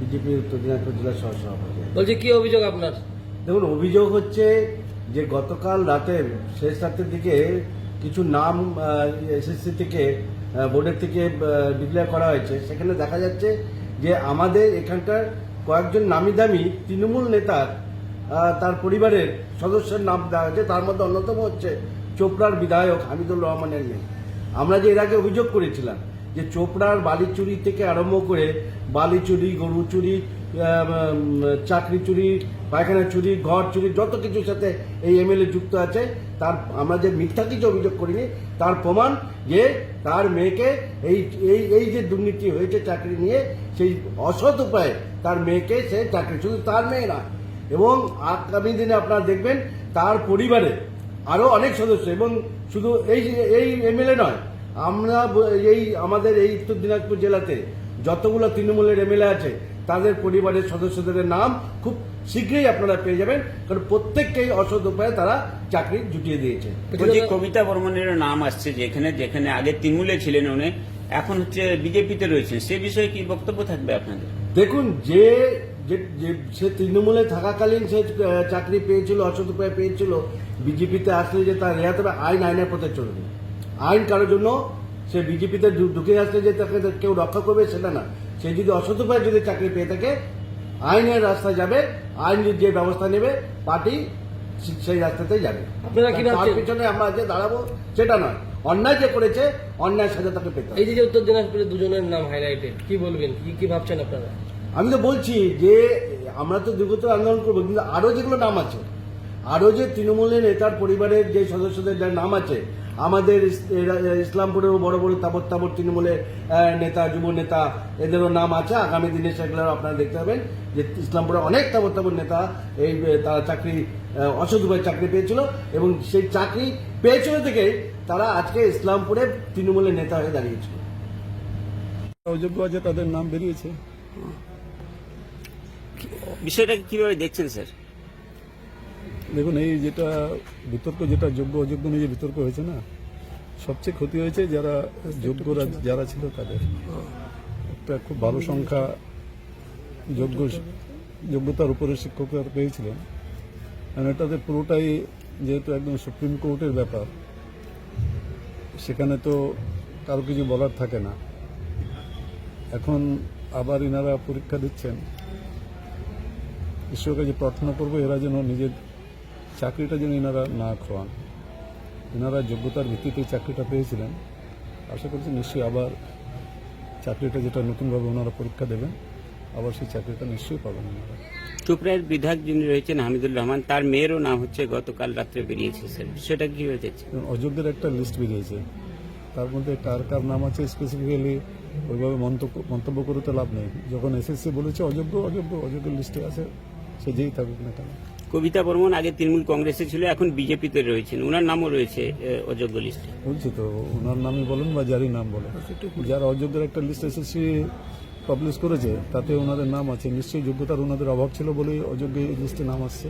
BJP উত্তর দিনাজপুর জেলার সহসভাপতি। বলছি কি অভিযোগ আপনার? দেখুন অভিযোগ হচ্ছে যে গতকাল রাতের শেষ রাতের দিকে কিছু নাম এসএসসি থেকে বোর্ডের থেকে ডিক্লেয়ার করা হয়েছে। সেখানে দেখা যাচ্ছে যে আমাদের এখানকার কয়েকজন নামি দামি তৃণমূল নেতার তার পরিবারের সদস্যের নাম দেওয়া হয়েছে। তার মধ্যে অন্যতম হচ্ছে চোপড়ার বিধায়ক হামিদুর রহমানের মেয়ে। আমরা যে এর আগে অভিযোগ করেছিলাম যে চোপড়ার বালি চুরি থেকে আরম্ভ করে বালি চুরি গরু চুরি চাকরি চুরি পায়খানা চুরি, ঘর চুরি, যত কিছুর সাথে এই এমএলএ যুক্ত আছে, তার আমরা যে মিথ্যা কিছু অভিযোগ করিনি, তার প্রমাণ যে তার মেয়েকে এই এই এই যে দুর্নীতি হয়েছে চাকরি নিয়ে, সেই অসৎ উপায়ে তার মেয়েকে সে চাকরি, শুধু তার মেয়ে না এবং আগামী দিনে আপনারা দেখবেন তার পরিবারে আরও অনেক সদস্য, এবং শুধু এই এই এমএলএ নয় আমরা এই আমাদের এই উত্তর দিনাজপুর জেলাতে যতগুলো তৃণমূলের এমএলএ আছে তাদের পরিবারের সদস্যদের নাম খুব শীঘ্রই আপনারা পেয়ে যাবেন কারণ প্রত্যেককেই অসৎ উপায়ে তারা চাকরি জুটিয়ে দিয়েছে। যে কবিতা বর্মনের নাম আসছে যেখানে যেখানে আগে তৃণমূলে ছিলেন উনি এখন হচ্ছে বিজেপিতে রয়েছেন। সে বিষয়ে কি বক্তব্য থাকবে আপনাদের? দেখুন যে সে তৃণমূলে থাকাকালীন সে চাকরি পেয়েছিল অসৎ উপায়ে পেয়েছিল বিজেপিতে আসলে যে তার রেহাত হবে আইন আইনের পথে চলবে। আইন কারোর জন্য সে বিজেপিতে ঢুকে আসলে যে তাকে কেউ রক্ষা করবে সেটা না। সে যদি অসৎ উপায়ে যদি চাকরি পেয়ে থাকে আইনের রাস্তায় যাবে আইন যে ব্যবস্থা নেবে পার্টি সেই রাস্তাতেই যাবে। আপনারা কি তার? পিছনে আমরা যে দাঁড়াবো সেটা নয়। অন্যায় যে করেছে অন্যায় সাজা তাকে পেতে এই যে উত্তর দিনাজপুরে দুজনের নাম হাইলাইটেড কি বলবেন? কি কি ভাবছেন আপনারা? আমি তো বলছি যে আমরা তো দ্রুত আন্দোলন করব কিন্তু আরও যেগুলো নাম আছে আরও যে তৃণমূলের নেতার পরিবারের যে সদস্যদের যার নাম আছে আমাদের ইস- এরা- ইসলামপুরেরও বড় বড় তাবর তাবর তৃণমূলের নেতা যুব নেতা এদেরও নাম আছে। আগামী দিনে সেগুলো আপনারা দেখতে পাবেন যে ইসলামপুরে অনেক তাবর তাবর নেতা এই তারা চাকরি উপায়ে চাকরি পেয়েছিল এবং সেই চাকরি পেয়েছিল থেকেই তারা আজকে ইসলামপুরে তৃণমূলের নেতা হয়ে দাঁড়িয়েছিল। অযোগ্য আছে তাদের নাম বেরিয়েছে। বিষয়টাকে কীভাবে দেখছেন স্যার? দেখুন এই যেটা বিতর্ক যেটা যোগ্য অযোগ্য নিয়ে যে বিতর্ক হয়েছে না সবচেয়ে ক্ষতি হয়েছে যারা যোগ্যরা যারা ছিল তাদের। একটা খুব ভালো সংখ্যা যোগ্য যোগ্যতার উপরে শিক্ষকরা পেয়েছিলেন। কারণ এটাতে পুরোটাই যেহেতু একদম সুপ্রিম কোর্টের ব্যাপার সেখানে তো কারও কিছু বলার থাকে না। এখন আবার ইনারা পরীক্ষা দিচ্ছেন। ঈশ্বরের কাছে প্রার্থনা করব এরা যেন নিজের চাকরিটা যেন এনারা না খোয়ান। এনারা যোগ্যতার ভিত্তিতে চাকরিটা পেয়েছিলেন। আশা করছি নিশ্চয়ই আবার চাকরিটা যেটা নতুনভাবে ওনারা পরীক্ষা দেবেন আবার সেই চাকরিটা নিশ্চয়ই পাবেন ওনারা। চোপড়ার বিধায়ক যিনি রয়েছেন হামিদুর রহমান তার মেয়েরও নাম হচ্ছে গতকাল রাত্রে বেরিয়েছে স্যার। সেটা দেখছেন এবং অযোগ্যের একটা লিস্ট বেরিয়েছে। তার মধ্যে কার কার নাম আছে স্পেসিফিক্যালি ওইভাবে মন্তব্য মন্তব্য করে তো লাভ নেই। যখন এসএসসি বলেছে অযোগ্য অযোগ্য অযোগ্য লিস্টে আছে সে যেই থাকুক না কেন। কবিতা বর্মন আগে তৃণমূল কংগ্রেসে ছিল এখন বিজেপিতে রয়েছেন। ওনার নামও রয়েছে এ, অযোগ্য লিস্টে। বলছি তো ওনার নামই বলুন বা যারই নাম বলুন। যারা অযোগ্যের একটা লিস্ট এসএসসি পাবলিশ করেছে তাতে ওনাদের নাম আছে। নিশ্চয়ই যোগ্যতার ওনাদের অভাব ছিল বলেই অযোগ্য এই লিস্টে নাম আসছে।